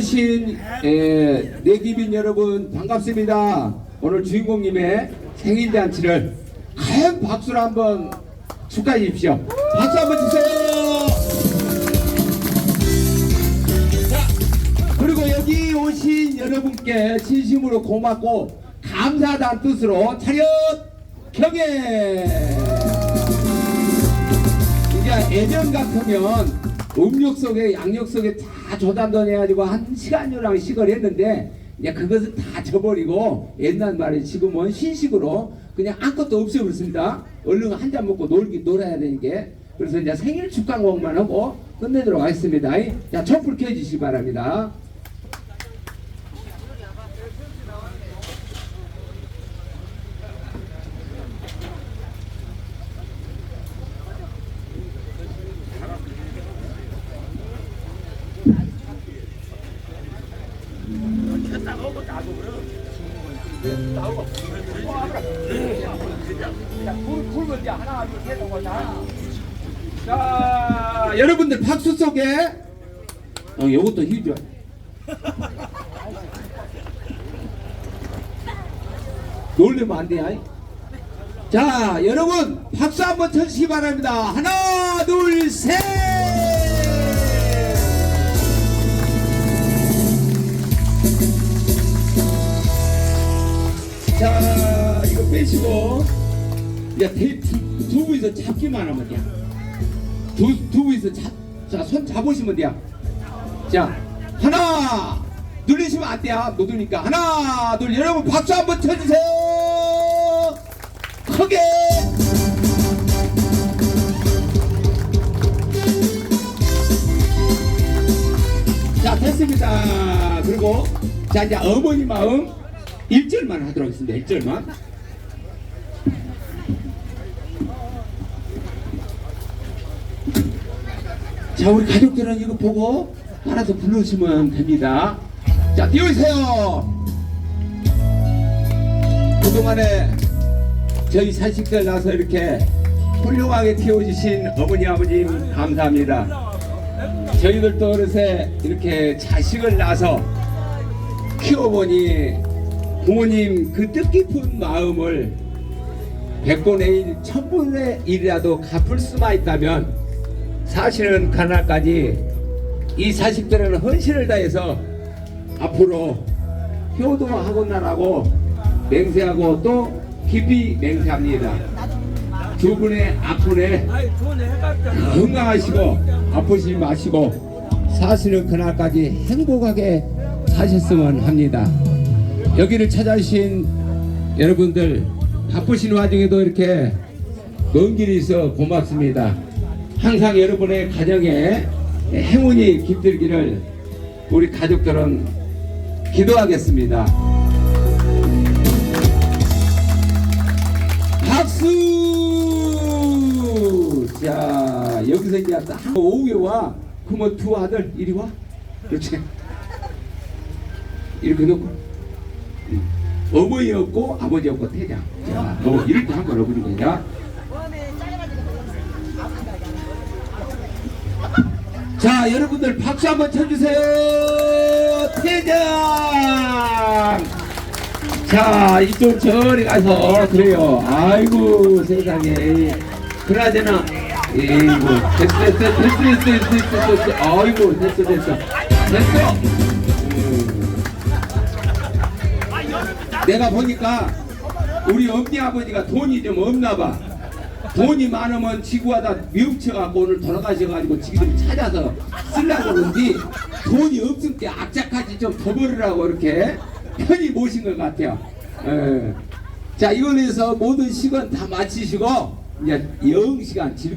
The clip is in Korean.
신 예, 내기빈 여러분 반갑습니다. 오늘 주인공님의 생일 잔치를 큰 박수로 한번 축하해 주십시오. 박수 한번 주세요. 자, 그리고 여기 오신 여러분께 진심으로 고맙고 감사하다는 뜻으로 차렷 경례. 이게 예전 같으면 음력 속에 양력 속에 다 조단돈 해가지고 한 시간여랑 식을 했는데 이제 그것은 다 져버리고 옛날 말에 지금은 신식으로 그냥 아무것도 없애버렸습니다. 얼른 한 잔 먹고 놀기 놀아야 되니까 그래서 이제 생일 축하 곡만 하고 끝내도록 하겠습니다. 자 촛불 켜주시기 바랍니다. 자, 여러분들 박수 속에 어, 요것도 휴죠. 놀리면 안 돼. 아이. 자, 여러분 박수 한번 쳐주시기 바랍니다. 하나, 둘, 셋. 자, 이거 빼시고 야, 대, 두, 두 분이서 잡기만 하면 돼. 두, 두 분이서 잡, 자, 손 잡으시면 돼요. 자, 하나, 눌리시면 안 돼요. 못 누니까. 하나, 둘, 여러분 박수 한번 쳐주세요. 크게. 자, 됐습니다. 그리고, 자, 이제 어머니 마음 1절만 하도록 하겠습니다. 1절만. 자 우리 가족들은 이거 보고 알아서 불러주시면 됩니다 자 띄우세요 그동안에 저희 자식들 나서 이렇게 훌륭하게 키워주신 어머니 아버님 감사합니다 저희들도 어느새 이렇게 자식을 낳아서 키워보니 부모님 그 뜻깊은 마음을 백분의 일, 천분의 일이라도 갚을 수만 있다면 사실은 그날까지 이 자식들은 헌신을 다해서 앞으로 효도하고 나라고 맹세하고 또 깊이 맹세합니다. 두 분의 앞으로 건강하시고 아프지 마시고 사실은 그날까지 행복하게 사셨으면 합니다. 여기를 찾아주신 여러분들 바쁘신 와중에도 이렇게 먼 길이 있어 고맙습니다. 항상 여러분의 가정에 행운이 깃들기를 우리 가족들은 기도하겠습니다. 박수! 자, 여기서 이제 딱 오후에 와. 그러면 두 아들 이리 와. 그렇지. 이렇게 놓고. 어머니 없고 아버지 없고 태장. 자, 뭐 이렇게 한번 어버리고 자. 자, 여러분들 박수 한번 쳐주세요. 태장. 자, 이쪽 저리 가서 그래요. 아이고 세상에. 그나저나. 됐어 됐어 됐어 됐어 됐어 됐어 됐어 아이고 됐어 됐어 됐어 내가 보니까 우리 엄니 아버지가 돈이 좀 없나 봐 돈이 많으면 지구하다 미흡쳐갖고 오늘 돌아가셔가지고 지금 찾아서 쓰려고 그러는데 돈이 때 악착같이 좀더 벌으라고 이렇게 편히 모신 것 같아요. 예. 자, 이걸로 해서 모든 시간 다 마치시고 이제 영 시간 즐거